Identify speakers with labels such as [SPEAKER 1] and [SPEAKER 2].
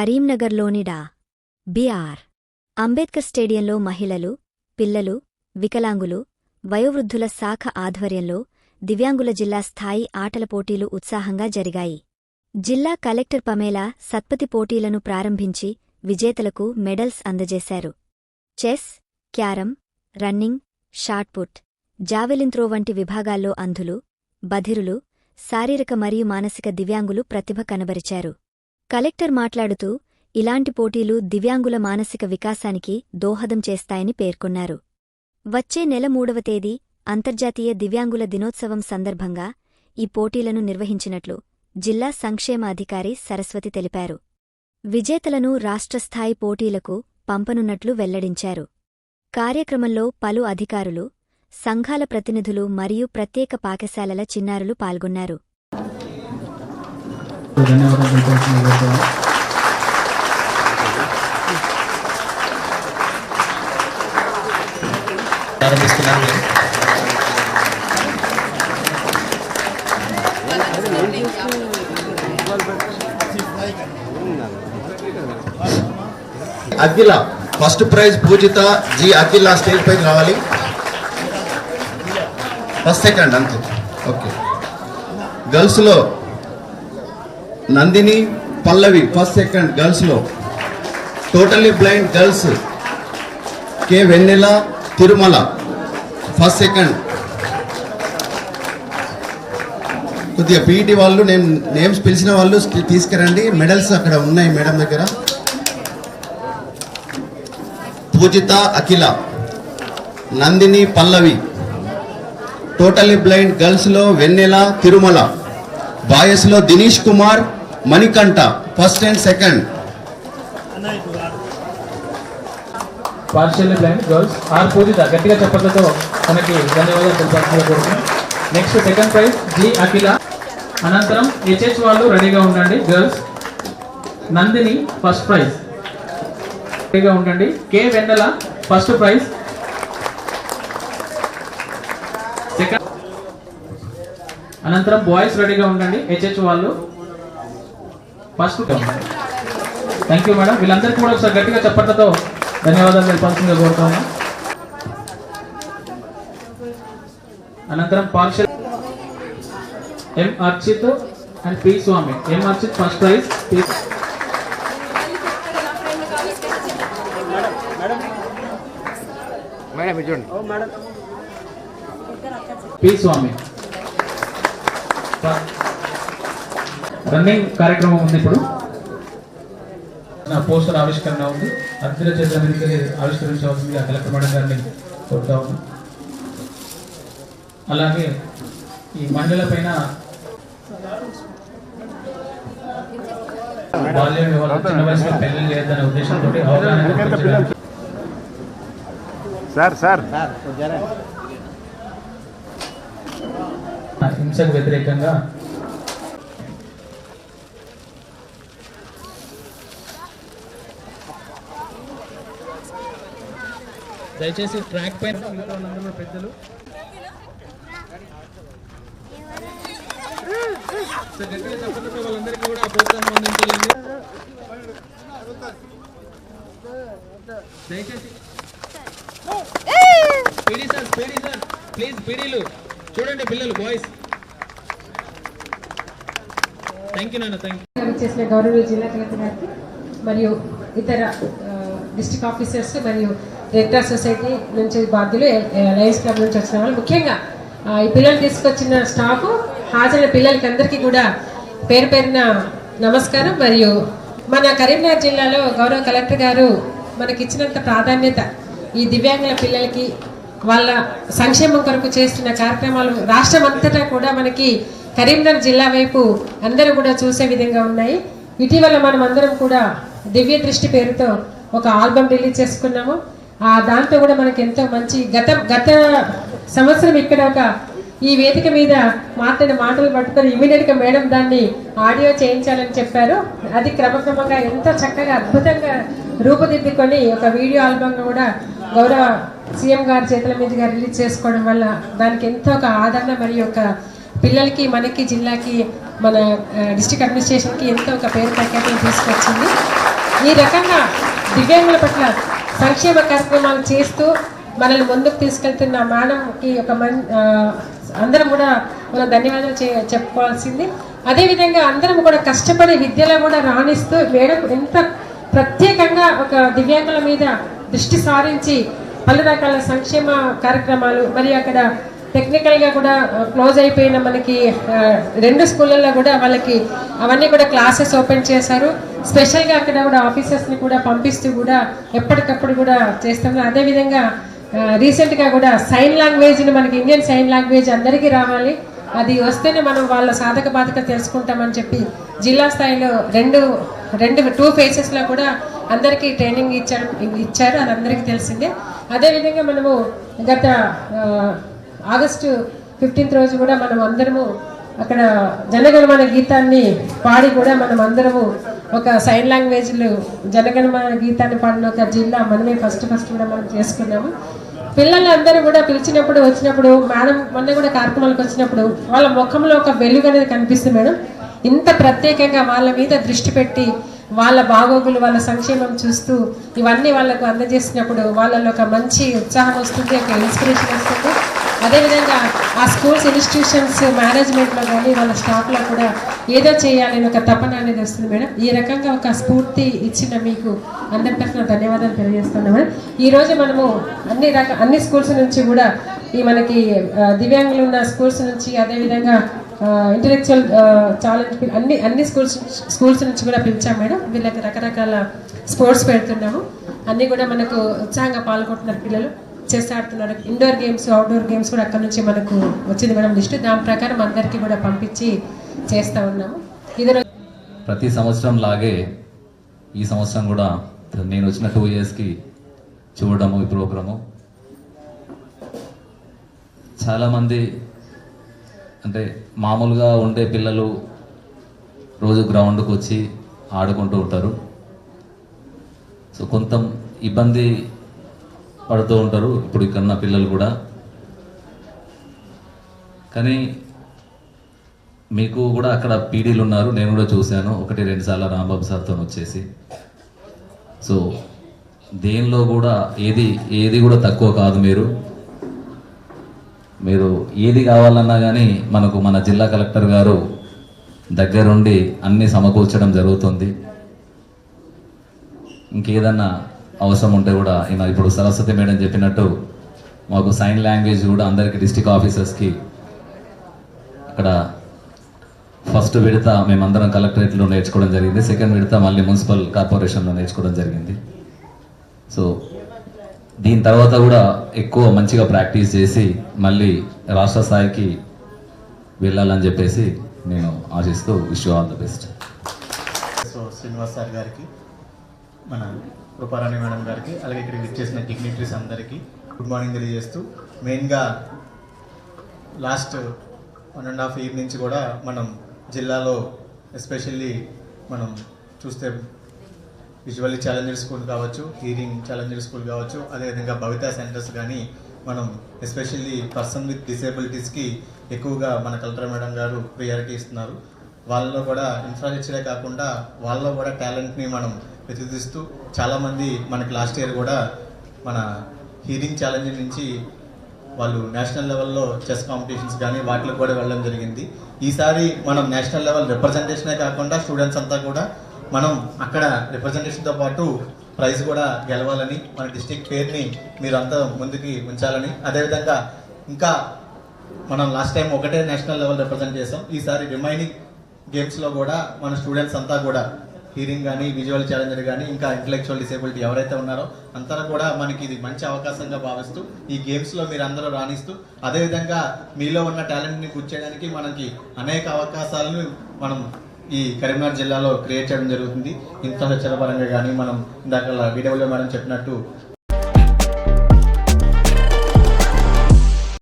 [SPEAKER 1] కరీంనగర్లోని డా. బిఆర్ అంబేద్కర్ స్టేడియంలో మహిళలు పిల్లలు వికలాంగులు వయోవృద్ధుల శాఖ ఆధ్వర్యంలో దివ్యాంగుల జిల్లా స్థాయి ఆటల పోటీలు ఉత్సాహంగా జరిగాయి. జిల్లా కలెక్టర్ పమేలా సత్పతి పోటీలను ప్రారంభించి విజేతలకు మెడల్స్ అందజేశారు. Chess carrom running shot put javelin throw వంటి విభాగాల్లో అంధులు బధిరులు శారీరక మరియు మానసిక దివ్యాంగులు ప్రతిభ కనబరిచారు. కలెక్టర్ మాట్లాడుతూ ఇలాంటి పోటీలు దివ్యాంగుల మానసిక వికాసానికి దోహదం చేస్తాయని పేర్కొన్నారు. వచ్చే నెల మూడవ తేదీ అంతర్జాతీయ దివ్యాంగుల దినోత్సవం సందర్భంగా ఈ పోటీలను నిర్వహించినట్లు జిల్లా సంక్షేమాధికారి సరస్వతి తెలిపారు. విజేతలను రాష్ట్రస్థాయి పోటీలకు పంపనున్నట్లు వెల్లడించారు. కార్యక్రమంలో పలు అధికారులు సంఘాల ప్రతినిధులు మరియు ప్రత్యేక పాఠశాలల చిన్నారులు పాల్గొన్నారు.
[SPEAKER 2] ధన్యవాదాలు
[SPEAKER 3] ప్రారంభిస్తున్నాను Akhila first prize Pujitha G Akhila stage పైకి రావాలి. ఫస్ట్ సెకండ్ అంతే. ఓకే గర్ల్స్లో Nandini Pallavi first second గర్ల్స్లో totally blind girls K. Vennela Tirumala. First second కొద్దిగా పీఈటీ వాళ్ళు నేను నేమ్స్ పిలిచిన వాళ్ళు తీసుకురండి. మెడల్స్ అక్కడ ఉన్నాయి మేడం దగ్గర. పూజిత అఖిల. నందిని పల్లవి. టోటలీ బ్లైండ్ గర్ల్స్లో Vennela Tirumala. బాయస్లో Dinesh Kumar. Manikanta first and second
[SPEAKER 2] partial blind girls are Pujitha గట్టిగా చెప్పడంతో మనకి ధన్యవాదాలు తెలిపాల్సిందిగా కోరుతున్నాం next second prize G Akhila అనంతరం హెచ్హెచ్ వాళ్ళు రెడీగా ఉండండి గర్ల్స్ నందిని ఫస్ట్ ప్రైజ్ రెడీగా ఉండండి. K Vennela first prize second అనంతరం బాయ్స్ రెడీగా ఉండండి హెచ్హెచ్ వాళ్ళు. ఫస్ట్ థ్యాంక్ యూ మేడం వీళ్ళందరికీ కూడా ఒకసారి గట్టిగా చెప్పట్లతో ధన్యవాదాలు తెలపాల్సిందిగా కోరుతాము అనంతరం partial M Archith and P Swamy M Archith first prize P
[SPEAKER 4] madam
[SPEAKER 2] P Swamy running కార్యక్రమం ఉంది ఇప్పుడు. నా పోస్టర్ ఆవిష్కరణ ఉంది. అర్జున చేతుల మీదకి ఆవిష్కరించవలసిందిగా కలెక్టర్ మేడం గారిని కోరుతా ఉన్నాం అలాగే ఈ మహిళల పైన బాల్య వివాహం చిన్న వయసులో పెళ్ళి చేయొద్దనే ఉద్దేశంతో అవగాహన
[SPEAKER 4] సార్ సార్.
[SPEAKER 2] హింసకు వ్యతిరేకంగా దయచేసి ట్రాక్ పైన పెద్దలు. వాళ్ళందరికీ కూడా ప్రోత్సాహం అందించాలండి దయచేసి. PD sir PD sir please పీడీలు. చూడండి పిల్లలు బాయ్స్ థ్యాంక్ యూ నాన్న థ్యాంక్ యూ
[SPEAKER 5] చేసిన గౌరవ జిల్లా కలెక్టర్ గారికి మరియు ఇతర డిస్ట్రిక్ట్ ఆఫీసర్స్ మరియు రెడ్ క్రాస్ సొసైటీ నుంచి బాధ్యులు లయన్స్ క్లబ్ నుంచి వచ్చిన వాళ్ళు. ముఖ్యంగా ఈ పిల్లలు తీసుకొచ్చిన స్టాఫ్ హాజరైన పిల్లలకి అందరికీ కూడా పేరు పేరున నమస్కారం. మరియు మన కరీంనగర్ జిల్లాలో గౌరవ కలెక్టర్ గారు మనకి ఇచ్చినంత ప్రాధాన్యత ఈ దివ్యాంగుల పిల్లలకి వాళ్ళ సంక్షేమం కొరకు చేస్తున్న కార్యక్రమాలు రాష్ట్రం అంతటా కూడా మనకి కరీంనగర్ జిల్లా వైపు అందరూ కూడా చూసే విధంగా ఉన్నాయి. ఇటీవల మనం అందరం కూడా దివ్య దృష్టి పేరుతో ఒక ఆల్బమ్ రిలీజ్ చేసుకున్నాము. ఆ దాంతో కూడా మనకి ఎంతో మంచి గత గత సంవత్సరం ఇక్కడ ఒక ఈ వేదిక మీద మాట్లాడిన మాటలు పట్టుకొని ఇమీడియట్గా మేడం దాన్ని ఆడియో చేయించాలని చెప్పారు. అది క్రమక్రమంగా ఎంతో చక్కగా అద్భుతంగా రూపుదిద్దుకొని ఒక వీడియో ఆల్బమ్ కూడా గౌరవ సీఎం గారి చేతుల మీదుగా రిలీజ్ చేసుకోవడం వల్ల దానికి ఎంతో ఒక ఆదరణ మరియు ఒక పిల్లలకి మనకి జిల్లాకి మన డిస్ట్రిక్ట్ అడ్మినిస్ట్రేషన్కి ఎంతో ఒక పేరు ప్రఖ్యాతులు తీసుకొచ్చింది. ఈ రకంగా దివ్యాంగుల పట్ల సంక్షేమ కార్యక్రమాలు చేస్తూ మనల్ని ముందుకు తీసుకెళ్తున్న మేడంకి ఒక మన్ అందరం కూడా మనం ధన్యవాదాలు చే చెప్పుకోవాల్సింది. అదేవిధంగా అందరం కూడా కష్టపడి విద్యలో కూడా రాణిస్తూ మేడం ఎంత ప్రత్యేకంగా ఒక దివ్యాంగుల మీద దృష్టి సారించి పలు రకాల సంక్షేమ కార్యక్రమాలు మరి అక్కడ టెక్నికల్గా కూడా క్లోజ్ అయిపోయిన మనకి రెండు స్కూళ్ళల్లో కూడా వాళ్ళకి అవన్నీ కూడా క్లాసెస్ ఓపెన్ చేశారు. స్పెషల్గా అక్కడ కూడా ఆఫీసర్స్ని కూడా పంపిస్తూ కూడా ఎప్పటికప్పుడు కూడా చేస్తున్నారు. అదేవిధంగా రీసెంట్గా కూడా సైన్ లాంగ్వేజ్ని మనకి ఇండియన్ సైన్ లాంగ్వేజ్ అందరికీ రావాలి. అది వస్తేనే మనం వాళ్ళ సాధక బాధక తెలుసుకుంటామని చెప్పి జిల్లా స్థాయిలో రెండు రెండు టూ ఫేసెస్లో కూడా అందరికీ ట్రైనింగ్ ఇచ్చారు ఇచ్చారు. అది అందరికీ తెలిసిందే. అదేవిధంగా మనము గత ఆగస్టు ఫిఫ్టీన్త్ రోజు కూడా మనం అందరము అక్కడ జనగణమన గీతాన్ని పాడి కూడా మనం అందరము ఒక సైన్ లాంగ్వేజ్లు జనగణమన గీతాన్ని పాడిన ఒక జిల్లా మనమే ఫస్ట్ ఫస్ట్ కూడా మనం చేసుకున్నాము. పిల్లలందరూ కూడా పిలిచినప్పుడు వచ్చినప్పుడు మేడం మొన్న కూడా కార్యక్రమాలకు వచ్చినప్పుడు వాళ్ళ ముఖంలో ఒక వెలుగు అనేది కనిపిస్తుంది మేడం. ఇంత ప్రత్యేకంగా వాళ్ళ మీద దృష్టి పెట్టి వాళ్ళ బాగోగులు వాళ్ళ సంక్షేమం చూస్తూ ఇవన్నీ వాళ్ళకు అందజేసినప్పుడు వాళ్ళలో ఒక మంచి ఉత్సాహం వస్తుంది ఒక ఇన్స్పిరేషన్ వస్తుంది. అదేవిధంగా ఆ స్కూల్స్ ఇన్స్టిట్యూషన్స్ మేనేజ్మెంట్లో కానీ వాళ్ళ స్టాఫ్లో కూడా ఏదో చేయాలని ఒక తపన అనేది వస్తుంది మేడం. ఈ రకంగా ఒక స్ఫూర్తి ఇచ్చిన మీకు అందరి తరఫున ధన్యవాదాలు తెలియజేస్తున్నాం మేడం. ఈరోజు మనము అన్ని రక అన్ని స్కూల్స్ నుంచి కూడా ఈ మనకి దివ్యాంగులు ఉన్న స్కూల్స్ నుంచి అదేవిధంగా ఇంటలెక్చువల్ ఛాలెంజ్ అన్ని అన్ని స్కూల్స్ స్కూల్స్ నుంచి కూడా పిలిచాం మేడం. వీళ్ళకి రకరకాల స్పోర్ట్స్ పెడుతున్నాము. అన్నీ కూడా మనకు ఉత్సాహంగా పాల్గొంటున్నారు పిల్లలు. చెస్ ఆడుతున్నారు. ఇండోర్ గేమ్స్ అవుట్డోర్ గేమ్స్ కూడా అక్కడ నుంచి మనకు వచ్చింది మేడం. లిస్ట్ దాని ప్రకారం అందరికీ కూడా పంపించి చేస్తూ ఉన్నాము. ఇది
[SPEAKER 4] ప్రతి సంవత్సరం లాగే ఈ సంవత్సరం కూడా నేను వచ్చిన టూ ఇయర్స్కి చూడడము ఈ ప్రోగ్రాము చాలామంది అంటే మామూలుగా ఉండే పిల్లలు రోజు గ్రౌండ్కి వచ్చి ఆడుకుంటూ ఉంటారు. సో కొంత ఇబ్బంది పడుతూ ఉంటారు ఇప్పుడు ఇక్కడ ఉన్న పిల్లలు కూడా. కానీ మీకు కూడా అక్కడ పీడీలు ఉన్నారు నేను కూడా చూశాను. ఒకటి రెండు సార్లు రాంబాబు సార్తో వచ్చేసి. సో దేనిలో కూడా ఏది ఏది కూడా తక్కువ కాదు మీరు. మీరు ఏది కావాలన్నా కానీ మనకు మన జిల్లా కలెక్టర్ గారు దగ్గరుండి అన్నీ సమకూర్చడం జరుగుతుంది. ఇంకేదన్నా అవసరం ఉంటే కూడా ఈయన ఇప్పుడు సరస్వతి మేడం చెప్పినట్టు మాకు సైన్ లాంగ్వేజ్ కూడా అందరికి డిస్టిక్ ఆఫీసర్స్కి అక్కడ ఫస్ట్ విడత మేమందరం కలెక్టరేట్లో నేర్చుకోవడం జరిగింది. సెకండ్ విడత మళ్ళీ మున్సిపల్ కార్పొరేషన్లో నేర్చుకోవడం జరిగింది. సో దీని తర్వాత కూడా ఎక్కువ మంచిగా ప్రాక్టీస్ చేసి మళ్ళీ రాష్ట్ర స్థాయికి వెళ్ళాలని చెప్పేసి నేను ఆశిస్తూ wish all the best
[SPEAKER 6] so Srinivas sir గారికి మన కృపారాణి మేడం గారికి అలాగే ఇక్కడ విచ్చేసిన డిగ్నిటరీస్ అందరికీ గుడ్ మార్నింగ్ తెలియజేస్తూ మెయిన్గా last one and half year నుంచి కూడా మనం జిల్లాలో ఎస్పెషల్లీ మనం చూస్తే విజువల్లీ ఛాలెంజర్ స్కూల్ కావచ్చు హీరింగ్ ఛాలెంజర్ స్కూల్ కావచ్చు అదేవిధంగా భవిత సెంటర్స్ కానీ మనం ఎస్పెషల్లీ పర్సన్ విత్ డిసేబిలిటీస్కి ఎక్కువగా మన కలెక్టర్ మేడం గారు ప్రియారిటీ ఇస్తున్నారు. వాళ్ళలో కూడా ఇన్ఫ్రాస్ట్రక్చరే కాకుండా వాళ్ళలో కూడా టాలెంట్ని మనం ప్రతిదిస్తూ చాలామంది మనకి లాస్ట్ ఇయర్ కూడా మన హీరింగ్ ఛాలెంజ్ నుంచి వాళ్ళు నేషనల్ లెవెల్లో చెస్ కాంపిటీషన్స్ కానీ వాటిలో కూడా వెళ్ళడం జరిగింది. ఈసారి మనం నేషనల్ లెవెల్ రిప్రజెంటేషనే కాకుండా స్టూడెంట్స్ అంతా కూడా మనం అక్కడ రిప్రజెంటేషన్తో పాటు ప్రైజ్ కూడా గెలవాలని మన డిస్టిక్ పేరుని మీరు అంతా ముందుకి ఉంచాలని. అదేవిధంగా ఇంకా మనం లాస్ట్ టైం ఒకటే నేషనల్ లెవెల్ రిప్రజెంట్ చేసాం. ఈసారి రిమైనింగ్ గేమ్స్లో కూడా మన స్టూడెంట్స్ అంతా కూడా హీరింగ్ కానీ విజువల్ ఛాలెంజర్ కానీ ఇంకా ఇంటలెక్చువల్ డిసేబిలిటీ ఎవరైతే ఉన్నారో అంతా కూడా మనకి ఇది మంచి అవకాశంగా భావిస్తూ ఈ గేమ్స్లో మీరు అందరూ రాణిస్తూ అదేవిధంగా మీలో ఉన్న టాలెంట్ని గుర్చేయడానికి మనకి అనేక అవకాశాలను మనం ఈ కరీంనగర్ జిల్లాలో క్రియేట్ చేయడం జరుగుతుంది. ఇన్ఫ్రాస్ట్రక్చర్ పరంగా కానీ మనం ఇందాక వీడియోలో మేడం చెప్పినట్టు